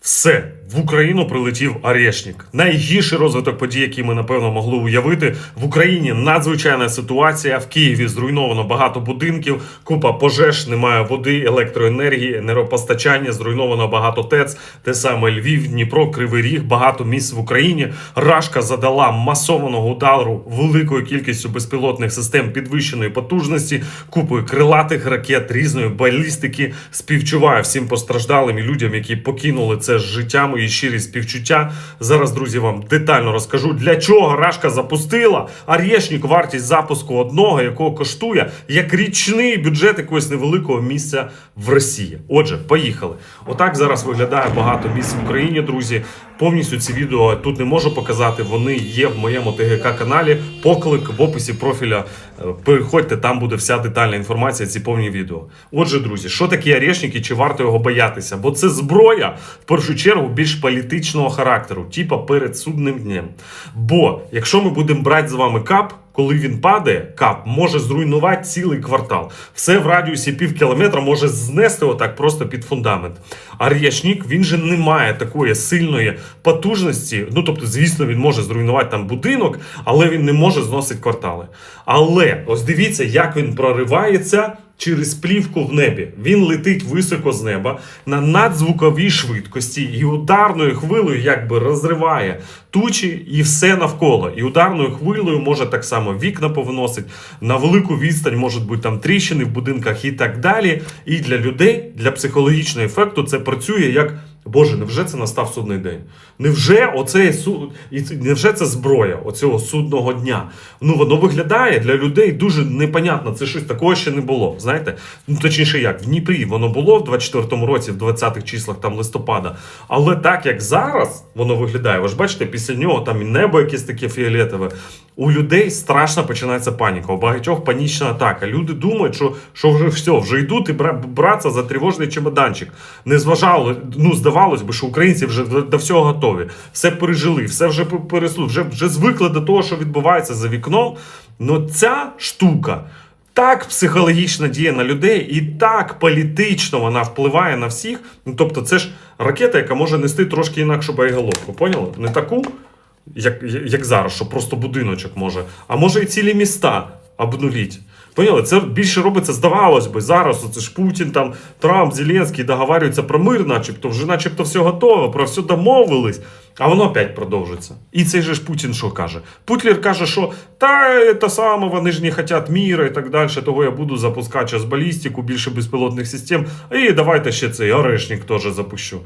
Все в Україну прилетів Арешнік. Найгірший розвиток подій, який ми напевно могли уявити. В Україні надзвичайна ситуація. В Києві зруйновано багато будинків, купа пожеж, немає води, електроенергії, енергопостачання, зруйновано багато ТЕЦ. Те саме Львів, Дніпро, Кривий Ріг, багато місць в Україні. Рашка задала масованого удару великою кількістю безпілотних систем підвищеної потужності, купою крилатих ракет, різної балістики. Співчуваю всім постраждалим і людям, які покинули це з життям і щирі співчуття. Зараз, друзі, вам детально розкажу, для чого Рашка запустила Арєшнік вартість запуску одного, якого коштує як річний бюджет якогось невеликого місця в Росії. Отже, поїхали. Отак зараз виглядає багато місць в Україні, друзі. Повністю ці відео тут не можу показати. Вони є в моєму ТГК каналі. Поклик в описі профіля. Е, Переходьте, там буде вся детальна інформація. Ці повні відео. Отже, друзі, що таке Орешник і чи варто його боятися? Бо це зброя в першу чергу більш політичного характеру, типа перед судним днем. Бо якщо ми будемо брати з вами кап. Коли він падає, кап може зруйнувати цілий квартал. Все в радіусі пів кілометра може знести отак просто під фундамент. А р'ячник, він же не має такої сильної потужності. Ну тобто, звісно, він може зруйнувати там будинок, але він не може зносити квартали. Але ось дивіться, як він проривається. Через плівку в небі він летить високо з неба на надзвуковій швидкості і ударною хвилею якби розриває тучі і все навколо. І ударною хвилею може так само вікна повиносить на велику відстань, можуть бути там тріщини в будинках і так далі. І для людей, для психологічного ефекту, це працює як. Боже, невже це настав судний день? Невже оце суд, невже це зброя оцього судного дня? Ну воно виглядає для людей дуже непонятно. Це щось такого ще не було. Знаєте? Ну точніше, як в Дніпрі воно було в 24-му році, в 20-х числах там листопада. Але так як зараз воно виглядає, ви ж бачите, після нього там і небо якесь таке фіолетове. У людей страшно починається паніка. У багатьох панічна атака. Люди думають, що, що вже все, вже йдуть і братися за тривожний чемоданчик. Не зважало, ну здавалось би, що українці вже до, всього готові. Все пережили, все вже п- вже, вже звикли до того, що відбувається за вікном. Ну ця штука. Так психологічно діє на людей, і так політично вона впливає на всіх. Ну тобто, це ж ракета, яка може нести трошки інакшу боєголовку. Поняли? Не таку, як, як зараз, що просто будиночок може, а може і цілі міста обнуліть. Поняли? Це більше робиться, здавалось би, зараз оце ж Путін, там, Трамп, Зеленський договарюються про мир, начебто, вже начебто все готово, про все домовились, а воно опять продовжиться. І цей же ж Путін що каже? Путлер каже, що та те саме, вони ж не хочуть міра і так далі, того я буду запускати зараз балістику, більше безпілотних систем, і давайте ще цей орешник теж запущу.